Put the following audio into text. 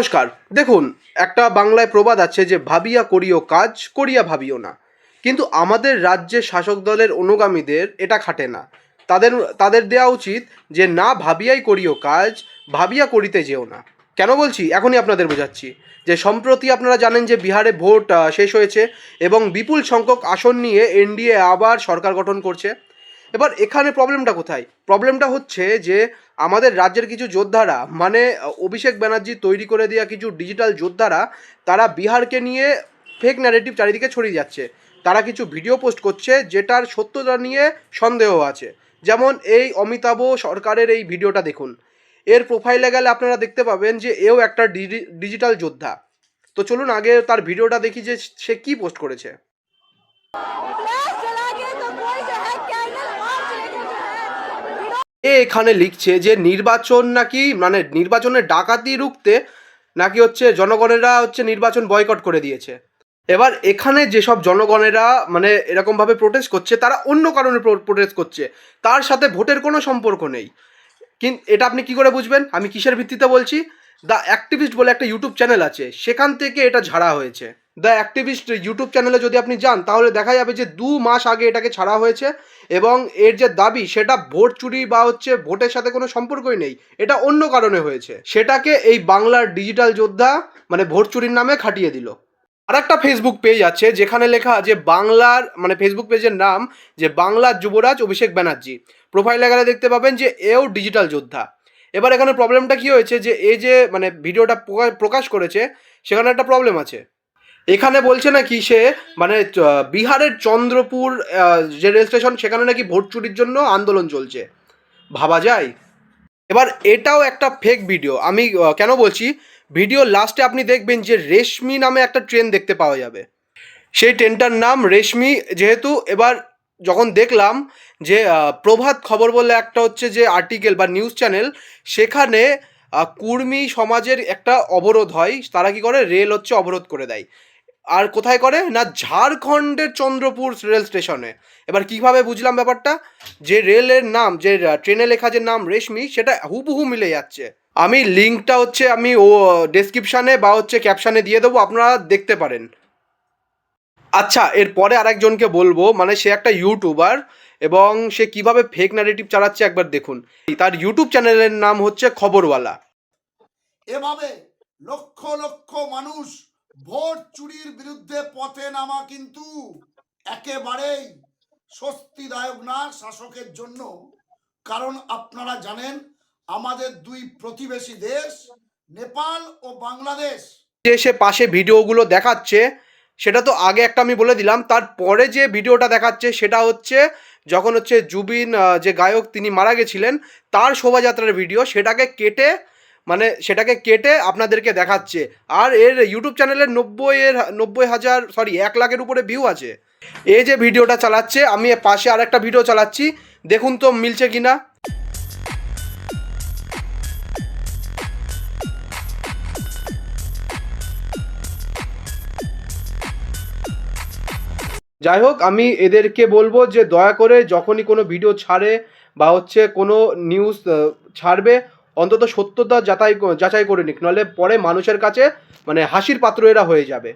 নমস্কার। দেখুন, একটা বাংলায় প্রবাদ আছে যে, ভাবিয়া করিও কাজ, করিয়া ভাবিও না। কিন্তু আমাদের রাজ্যের শাসক দলের অনুগামীদের এটা খাটে না। তাদের তাদের দেওয়া উচিত যে, না ভাবিয়াই করিও কাজ, ভাবিয়া করিতে যেও না। কেন বলছি? এখনই আপনাদের বোঝাচ্ছি যে, সম্প্রতি আপনারা জানেন যে, বিহারে ভোট শেষ হয়েছে এবং বিপুল সংখ্যক আসন নিয়ে এনডিএ আবার সরকার গঠন করছে। এবার এখানে প্রবলেমটা কোথায়? প্রবলেমটা হচ্ছে যে আমাদের রাজ্যের কিছু যোদ্ধারা মানে অভিষেক ব্যানার্জি তৈরি করে দেওয়া কিছু ডিজিটাল যোদ্ধারা, তারা বিহারকে নিয়ে ফেক ন্যারেটিভ চারিদিকে ছড়িয়ে যাচ্ছে। তারা কিছু ভিডিও পোস্ট করছে যেটার সত্যতা নিয়ে সন্দেহ আছে। যেমন এই অমিতাভ সরকারের এই ভিডিওটা দেখুন। এর প্রোফাইলে গেলে আপনারা দেখতে পাবেন যে এও একটা ডিজি- ডিজিটাল যোদ্ধা। তো চলুন আগে তার ভিডিওটা দেখি যে সে কি পোস্ট করেছে। এ এখানে লিখছে যে নির্বাচন নাকি মানে নির্বাচনের ডাকাতি রুখতে নাকি হচ্ছে জনগণেরা হচ্ছে নির্বাচন বয়কট করে দিয়েছে। এবার এখানে যেসব জনগণেরা মানে এরকমভাবে প্রোটেস্ট করছে, তারা অন্য কারণে প্রোটেস্ট করছে। তার সাথে ভোটের কোনো সম্পর্ক নেই। কিন্তু এটা আপনি কি করে বুঝবেন? আমি কিসের ভিত্তিতে বলছি? দ্য অ্যাক্টিভিস্ট বলে একটা ইউটিউব চ্যানেল আছে, সেখান থেকে এটা ঝাড়া হয়েছে। দ্য অ্যাক্টিভিস্ট ইউটিউব চ্যানেলে যদি আপনি যান, তাহলে দেখা যাবে যে দু মাস আগে এটাকে ছাড়া হয়েছে এবং এর যে দাবি, সেটা ভোট চুরি বা হচ্ছে ভোটের সাথে কোনো সম্পর্কই নেই। এটা অন্য কারণে হয়েছে। সেটাকে এই বাংলার ডিজিটাল যোদ্ধা মানে ভোট চুরির নামে খাটিয়ে দিল। আর একটা ফেসবুক পেজ আছে, যেখানে লেখা যে বাংলার মানে ফেসবুক পেজের নাম যে বাংলার যুবরাজ অভিষেক ব্যানার্জি। প্রোফাইলে গেলে দেখতে পাবেন যে এও ডিজিটাল যোদ্ধা। এবার এখানে প্রবলেমটা কি হয়েছে যে, এই যে মানে ভিডিওটা প্রকা- প্রকাশ করেছে, সেখানে একটা প্রবলেম আছে। এখানে বলছে নাকি সে মানে বিহারের চন্দ্রপুর যে রেল স্টেশন, সেখানে নাকি ভোট চুরির জন্য আন্দোলন চলছে। ভাবা যায়? এবার এটাও একটা ফেক ভিডিও আমি কেন বলছি? ভিডিও লাস্টে আপনি দেখবেন যে রেশমি নামে একটা ট্রেন দেখতে পাওয়া যাবে। সেই ট্রেনটার নাম রেশমি, যেহেতু এবার যখন দেখলাম যে প্রভাত খবর বলে একটা হচ্ছে যে আর্টিকেল বা নিউজ চ্যানেল সেখানে কুর্মী সমাজের একটা অবরোধ হয়, তারা কি করে? রেল হচ্ছে অবরোধ করে দেয়। আর কোথায় করে? না, ঝাড়খণ্ডের চন্দ্রপুর রেল স্টেশনে। এবার কীভাবে বুঝলাম ব্যাপারটা? যে রেলের নাম, যে ট্রেনে লেখা যে নাম রেশমি, সেটা হুবহু মিলে যাচ্ছে। আমি লিঙ্কটা হচ্ছে, আমি ও ডেসক্রিপশানে বা হচ্ছে ক্যাপশানে দিয়ে দেবো, আপনারা দেখতে পারেন। আচ্ছা এরপরে আরেকজনকে বলব মানে সে একটা ইউটিউবার এবং সে কীভাবে ফেক ন্যারেটিভ চালাচ্ছে একবার দেখুন। তার ইউটিউব চ্যানেলের নাম হচ্ছে খবরওয়ালা। এভাবে লক্ষ লক্ষ মানুষ ভোট চুরির বিরুদ্ধে পথে নামা কিন্তু একেবারেই স্বস্তিদায়ক না শাসকের জন্য। কারণ আপনারা জানেন আমাদের দুই প্রতিবেশী দেশ নেপাল ও বাংলাদেশ। যে সে পাশে ভিডিওগুলো দেখাচ্ছে সেটা তো আগে একটা আমি বলে দিলাম। তারপরে যে ভিডিওটা দেখাচ্ছে সেটা হচ্ছে যখন হচ্ছে জুবিন যে গায়ক তিনি মারা গেছিলেন, তার শোভাযাত্রার ভিডিও সেটাকে কেটে মানে সেটাকে কেটে আপনাদেরকে দেখাচ্ছে। আর এর ইউটিউব চ্যানেলের নব্বই এর, নব্বই হাজার সরি এক লাখের উপরে ভিউ আছে। এই যে ভিডিওটা চালাচ্ছে, আমি পাশে আরেকটা ভিডিও চালাচ্ছি। দেখুন তো মিলছে কিনা। যাই হোক আমি এদেরকে বলব যে দয়া করে যখনই কোনো ভিডিও ছাড়ে বা হচ্ছে কোনো নিউজ ছাড়বে, অন্তত সত্যতা যাচাই যাচাই করে নিক। নাহলে পরে মানুষের কাছে মানে হাসির পাত্র এরা হয়ে যাবে।